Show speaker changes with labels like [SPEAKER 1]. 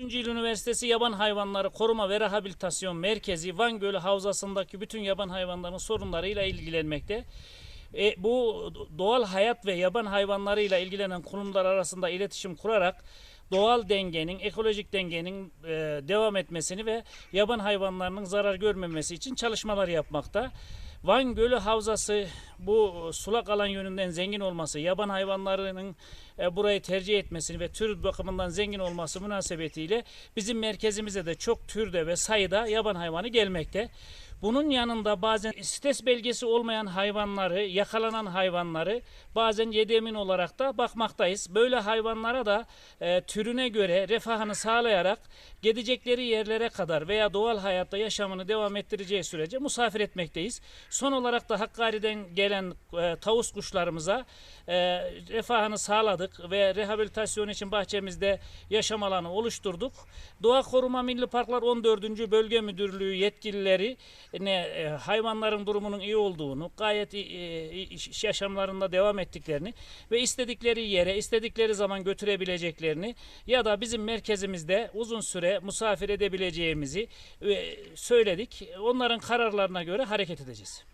[SPEAKER 1] 3. Yıl Üniversitesi Yaban Hayvanları Koruma ve Rehabilitasyon Merkezi Van Gölü Havzası'ndaki bütün yaban hayvanlarının sorunlarıyla ilgilenmekte. E, bu doğal hayat ve yaban hayvanlarıyla ilgilenen kurumlar arasında iletişim kurarak doğal dengenin, ekolojik dengenin e, devam etmesini ve yaban hayvanlarının zarar görmemesi için çalışmalar yapmakta. Van Gölü Havzası bu sulak alan yönünden zengin olması, yaban hayvanlarının e, burayı tercih etmesini ve tür bakımından zengin olması münasebetiyle bizim merkezimize de çok türde ve sayıda yaban hayvanı gelmekte. Bunun yanında bazen stres belgesi olmayan hayvanları, yakalanan hayvanları bazen yedemin olarak da bakmaktayız. Böyle hayvanlara da e, türüne göre refahını sağlayarak gidecekleri yerlere kadar veya doğal hayatta yaşamını devam ettireceği sürece misafir etmekteyiz. Son olarak da Hakkari'den gelen e, tavus kuşlarımıza e, refahını sağladık ve rehabilitasyon için bahçemizde yaşam alanı oluşturduk. Doğa Koruma Milli Parklar 14. Bölge Müdürlüğü yetkilileri ne e, hayvanların durumunun iyi olduğunu, gayet e, iş yaşamlarında devam ettiklerini ve istedikleri yere, istedikleri zaman götürebileceklerini ya da bizim merkezimizde uzun süre misafir edebileceğimizi e, söyledik. Onların kararlarına göre hareket edeceğiz.